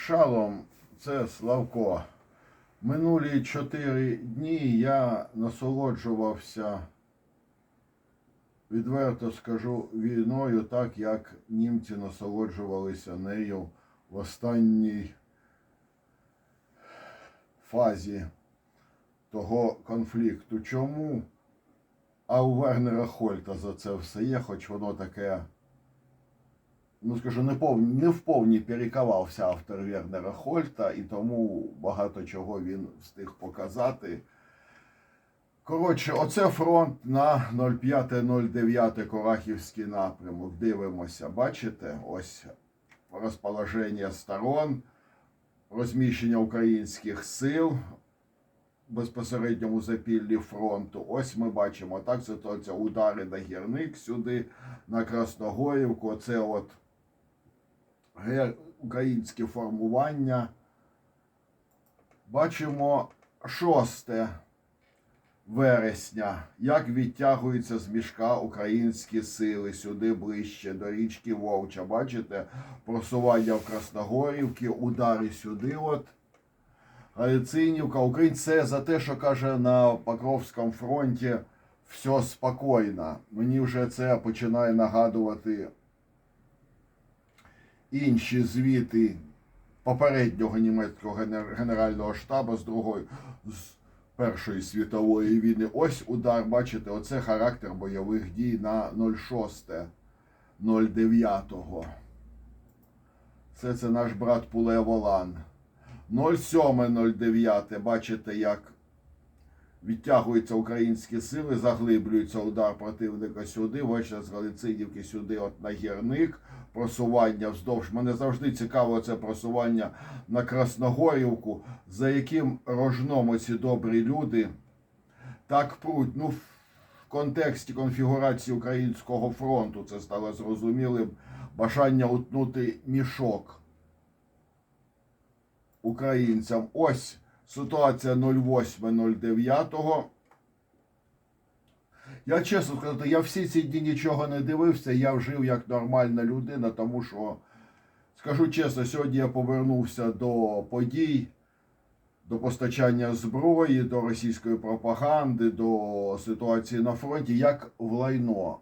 Шалом, це Славко. Минулі чотири дні я насолоджувався, відверто скажу, війною, так як німці насолоджувалися нею в останній фазі того конфлікту. Чому? А у Вернера Хольта за це все є, хоч воно таке ну скажу, не пов... не в повні перековався автор Вернера Хольта, і тому багато чого він встиг показати. Коротше, оце фронт на 05-09 Корахівський напрямок. Дивимося, бачите? Ось розположення сторон, розміщення українських сил безпосередньому запіллі фронту. Ось ми бачимо так, це, удари на гірник сюди, на Красногорівку. Оце от українське формування. Бачимо 6 вересня, як відтягуються з мішка українські сили сюди ближче до річки Вовча. Бачите, просування в Красногорівки, удари сюди. от. Галицинівка, Українці це за те, що каже на Покровському фронті все спокійно. Мені вже це починає нагадувати інші звіти попереднього німецького генерального штабу з другої з Першої світової війни. Ось удар, бачите, оце характер бойових дій на 06 09. Це це наш брат Пуле Волан. 07.09. Бачите, як відтягуються українські сили, заглиблюється удар противника сюди, вище з Галицинівки сюди, от на гірник, просування вздовж. Мене завжди цікаво це просування на Красногорівку, за яким рожном оці добрі люди так пруть. Ну, в контексті конфігурації Українського фронту це стало зрозумілим бажання утнути мішок українцям. Ось ситуація 08.09. Я чесно сказати, я всі ці дні нічого не дивився, я жив як нормальна людина, тому що, скажу чесно, сьогодні я повернувся до подій, до постачання зброї, до російської пропаганди, до ситуації на фронті, як в лайно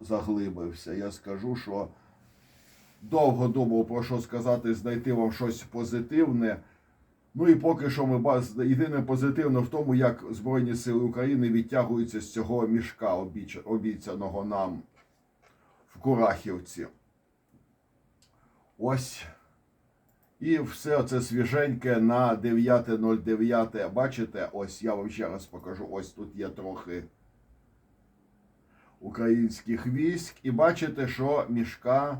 заглибився. Я скажу, що довго думав про що сказати, знайти вам щось позитивне. Ну і поки що ми баз- єдине позитивне в тому, як Збройні Сили України відтягуються з цього мішка обіцяного нам в Курахівці. Ось. І все це свіженьке на 9.09. Бачите, ось я вам ще раз покажу. Ось тут є трохи українських військ. І бачите, що мішка,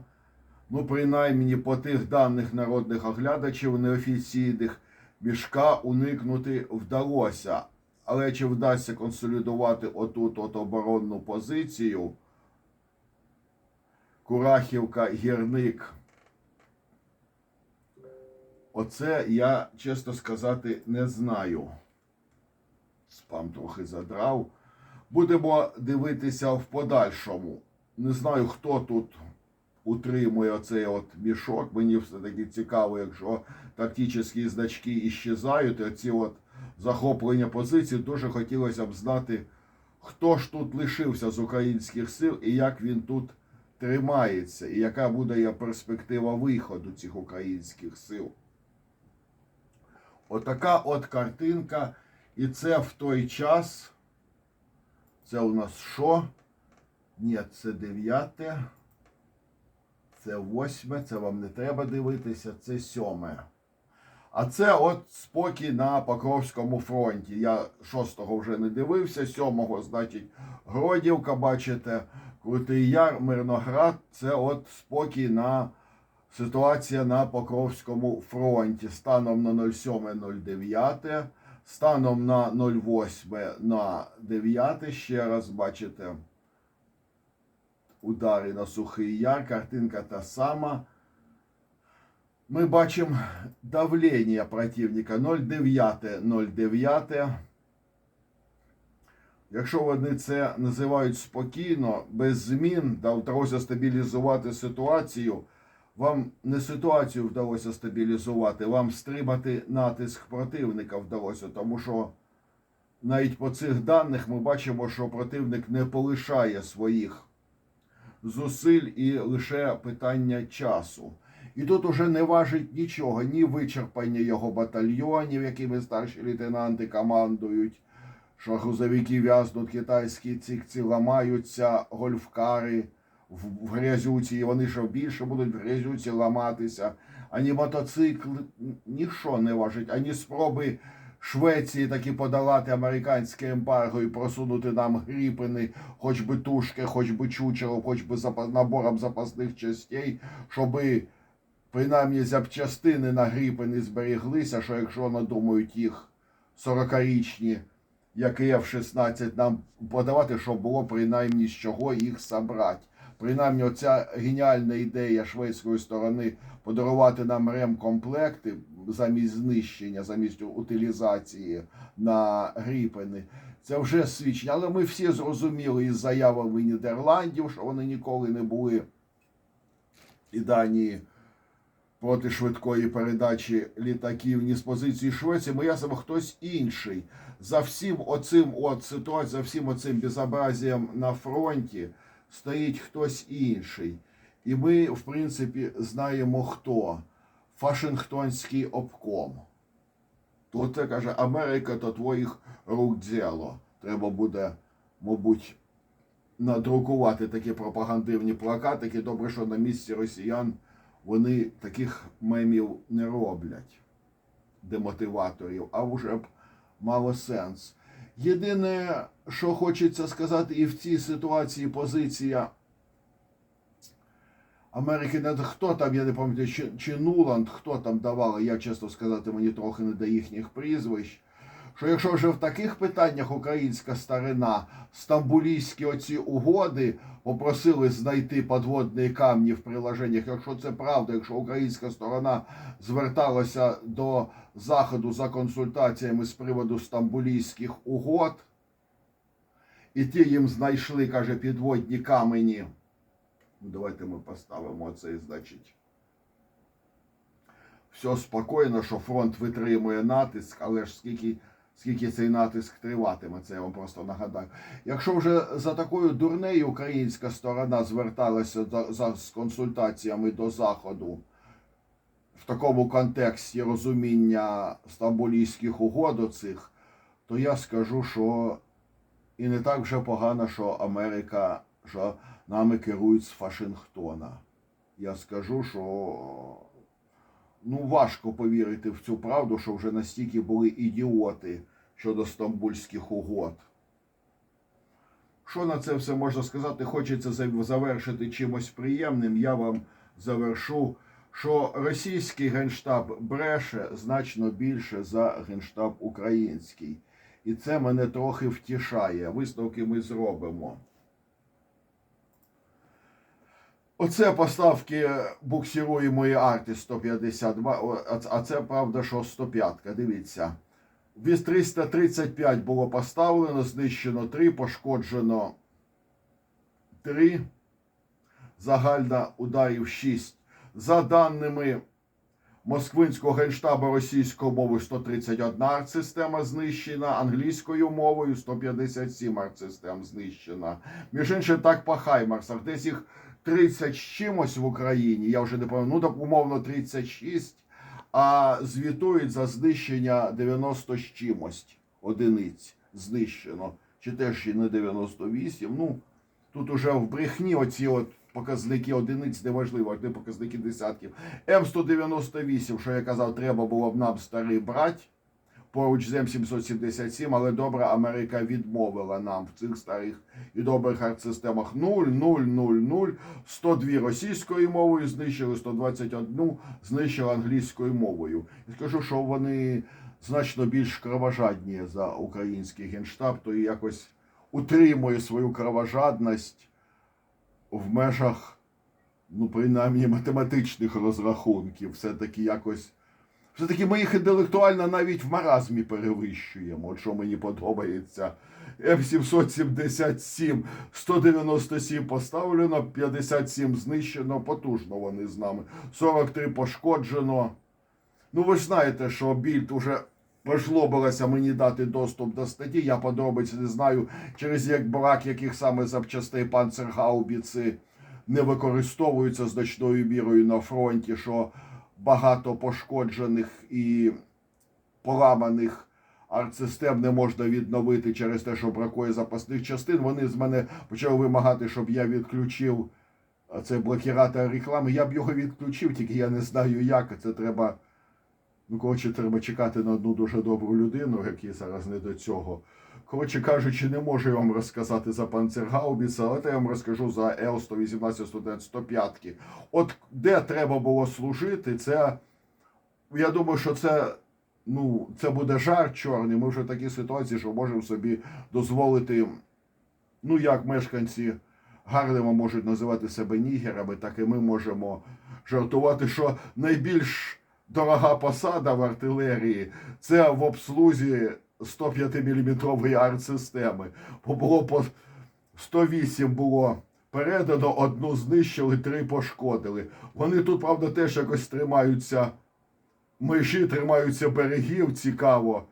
ну, принаймні по тих даних народних оглядачів неофіційних, мішка уникнути вдалося. Але чи вдасться консолідувати отут от оборонну позицію? Курахівка, гірник. Оце я, чесно сказати, не знаю. Спам трохи задрав. Будемо дивитися в подальшому. Не знаю, хто тут утримує оцей от мішок. Мені все-таки цікаво, якщо тактичні значки іщезають, оці от захоплення позицій, дуже хотілося б знати, хто ж тут лишився з українських сил і як він тут тримається, і яка буде перспектива виходу цих українських сил. Отака от картинка. І це в той час. Це у нас що? Ні, це дев'яте. Це восьме, це вам не треба дивитися, це сьоме. А це от спокій на Покровському фронті. Я шостого вже не дивився, сьомого, значить, Гродівка, бачите, Крутий Яр, Мирноград. Це от спокій на ситуація на Покровському фронті. Станом на 07.09, станом на 08 на 9, ще раз бачите удари на Сухий Яр, картинка та сама. Ми бачимо давлення противника 0,9, 0,9. Якщо вони це називають спокійно, без змін, да вдалося стабілізувати ситуацію, Вам не ситуацію вдалося стабілізувати, вам стримати натиск противника вдалося, тому що навіть по цих даних ми бачимо, що противник не полишає своїх зусиль і лише питання часу. І тут уже не важить нічого, ні вичерпання його батальйонів, якими старші лейтенанти командують, що грузовики в'язнуть китайські цікці, ламаються гольфкари в, грязюці, і вони ще більше будуть в грязюці ламатися. Ані мотоцикл, ніщо не важить, ані спроби Швеції таки подолати американське ембарго і просунути нам гріпини, хоч би тушки, хоч би чучело, хоч би запас, набором запасних частей, щоби принаймні запчастини на гріпини зберіглися, що якщо надумають їх 40-річні, як і F-16, нам подавати, щоб було принаймні з чого їх забрати. Принаймні, оця геніальна ідея шведської сторони подарувати нам ремкомплекти замість знищення, замість утилізації на гріпини. Це вже свідчення. Але ми всі зрозуміли із заявами Нідерландів, що вони ніколи не були і Данії проти швидкої передачі літаків ні з позиції Швеції, ми ясимо хтось інший. За всім оцим от ситуацією, за всім оцим безобразієм на фронті стоїть хтось інший. І ми, в принципі, знаємо хто. Вашингтонський обком. Тут це каже, Америка то твоїх рук діло. Треба буде, мабуть, надрукувати такі пропагандивні плакатики. Добре, що на місці росіян вони таких мемів не роблять, демотиваторів, а вже б мало сенс. Єдине, що хочеться сказати, і в цій ситуації позиція Америки не хто там, я не пам'ятаю, чи, чи Нуланд, хто там давала, я чесно сказати, мені трохи не до їхніх прізвищ. Що якщо вже в таких питаннях українська старина, стамбулійські оці угоди попросили знайти подводні камні в приложеннях, якщо це правда, якщо українська сторона зверталася до Заходу за консультаціями з приводу стамбулійських угод, і ті їм знайшли, каже, підводні камені. Ну, давайте ми поставимо цей, значить. Все спокійно, що фронт витримує натиск, але ж скільки, скільки цей натиск триватиме, це я вам просто нагадаю. Якщо вже за такою дурнею українська сторона зверталася за, за, з консультаціями до Заходу в такому контексті розуміння стамбулійських угод оцих, то я скажу, що і не так вже погано, що Америка, що нами керують з Вашингтона. Я скажу, що ну, важко повірити в цю правду, що вже настільки були ідіоти щодо стамбульських угод. Що на це все можна сказати? Хочеться завершити чимось приємним. Я вам завершу, що російський генштаб бреше значно більше за генштаб український. І це мене трохи втішає. Висновки ми зробимо. Оце поставки буксируємої арти 152, а а це правда, що 105. Дивіться. Віз 335 було поставлено, знищено 3, пошкоджено 3. Загальна ударів 6. За даними Москвинського генштабу російською мовою 131 артсистема знищена, англійською мовою 157 артсистем знищена. Між іншим, так по Хаймарсах. Десь їх 30 з чимось в Україні, я вже не пам'ятаю, ну так умовно 36, а звітують за знищення 90 з чимось одиниць знищено. Чи теж ще не 98. Ну, тут уже в брехні оці от показники одиниць неважливо, а не показники десятків. М198, що я казав, треба було б нам старий брати. Поруч з М777, але добре, Америка відмовила нам в цих старих і добрих артсистемах 0, 0, 0, 0, 102 російською мовою знищили, 121 знищили англійською мовою. І скажу, що вони значно більш кровожадні за український генштаб, то і якось утримує свою кровожадність в межах, ну, принаймні, математичних розрахунків. Все-таки якось Все-таки ми їх інтелектуально навіть в маразмі перевищуємо. От що мені подобається. М777 197 поставлено, 57 знищено, потужно вони з нами. 43 пошкоджено. Ну, ви ж знаєте, що більд уже пожлобилася мені дати доступ до статті. Я подробиць не знаю, через як брак яких саме запчастей панцергаубіці не використовуються значною мірою на фронті, що багато пошкоджених і поламаних артсистем не можна відновити через те, що бракує запасних частин. Вони з мене почали вимагати, щоб я відключив цей блокіратор реклами. Я б його відключив, тільки я не знаю як. Це треба. Ну, коротше, треба чекати на одну дуже добру людину, якій зараз не до цього. Коротше кажучи, не можу я вам розказати за панцергаубіца, але я вам розкажу за Л-118 студент 105. От де треба було служити, це. Я думаю, що це. Ну, це буде жарт чорний. Ми вже в такій ситуації, що можемо собі дозволити, ну як мешканці Гарлема можуть називати себе нігерами, так і ми можемо жартувати, що найбільш дорога посада в артилерії це в обслузі 105-мм артсистеми. Було по 108 було передано, одну знищили, три пошкодили. Вони тут, правда, теж якось тримаються межі, тримаються берегів, цікаво.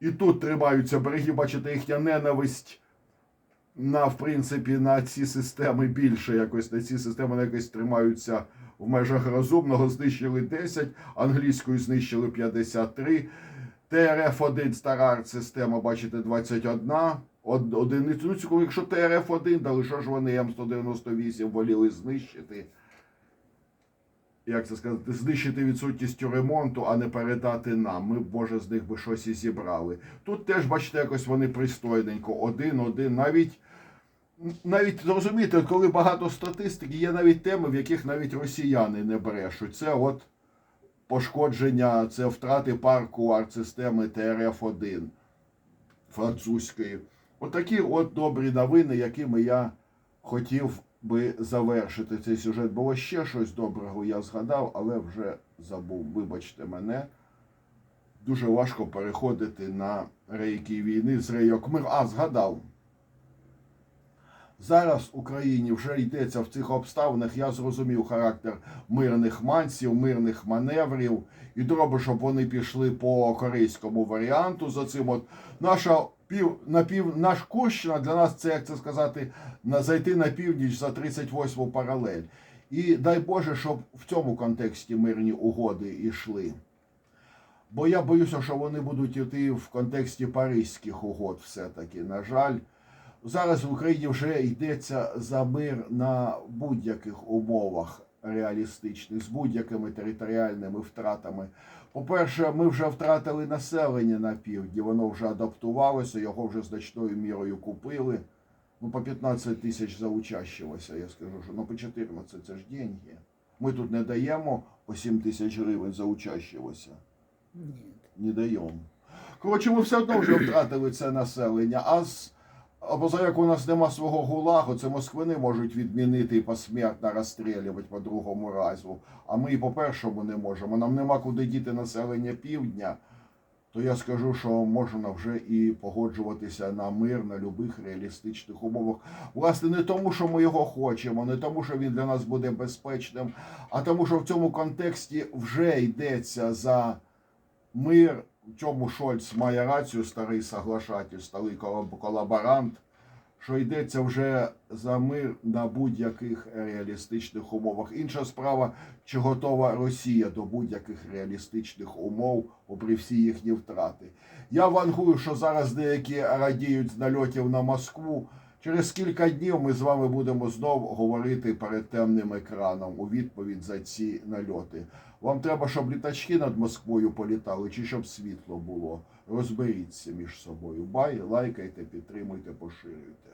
І тут тримаються береги, бачите, їхня ненависть на, в принципі, на ці системи більше якось, на ці системи вони якось тримаються в межах розумного. Знищили 10, англійською знищили 53. ТРФ-1 стара система, бачите, 21. Од- Одиницю. Ну, цікаво, якщо ТРФ-1 дали, що ж вони М198 воліли знищити? Як це сказати, знищити відсутністю ремонту, а не передати нам. Ми б, може, з них би щось і зібрали. Тут теж, бачите, якось вони пристойненько. Один, один, навіть. Навіть зрозумієте, коли багато статистики, є навіть теми, в яких навіть росіяни не брешуть. Це от пошкодження, це втрати парку артсистеми ТРФ-1 французької. Отакі от добрі новини, якими я хотів би завершити цей сюжет. Було ще щось доброго, я згадав, але вже забув. Вибачте мене. Дуже важко переходити на рейки війни з рейок мир. А, згадав. Зараз в Україні вже йдеться в цих обставинах. Я зрозумів характер мирних манців, мирних маневрів. І треба, щоб вони пішли по корейському варіанту. За цим от наша пів на пів наш Кощина для нас це як це сказати, на зайти на північ за 38 паралель. І дай Боже, щоб в цьому контексті мирні угоди йшли. Бо я боюся, що вони будуть йти в контексті паризьких угод, все-таки. На жаль, зараз в Україні вже йдеться за мир на будь-яких умовах реалістичних, з будь-якими територіальними втратами. По-перше, ми вже втратили населення на півдні, воно вже адаптувалося, його вже значною мірою купили. Ну, по 15 тисяч заучащилося, я скажу, що ну по 14 це ж деньги. Ми тут не даємо по 7 тисяч гривень заучащилося. Нет. Не даємо. Коротше, ми все одно вже втратили це населення. А з або за як у нас нема свого гулагу, це москвини можуть відмінити і посмертно розстрілювати по другому разу. А ми і по першому не можемо. Нам нема куди діти населення півдня. То я скажу, що можна вже і погоджуватися на мир на любих реалістичних умовах. Власне, не тому, що ми його хочемо, не тому, що він для нас буде безпечним, а тому, що в цьому контексті вже йдеться за мир. В чому Шольц має рацію, старий соглашатель, старий колаборант, що йдеться вже за мир на будь-яких реалістичних умовах. Інша справа, чи готова Росія до будь-яких реалістичних умов, попри всі їхні втрати. Я вангую, що зараз деякі радіють з нальотів на Москву. Через кілька днів ми з вами будемо знову говорити перед темним екраном у відповідь за ці нальоти. Вам треба, щоб літачки над Москвою політали, чи щоб світло було. Розберіться між собою. Бай, лайкайте, підтримуйте, поширюйте.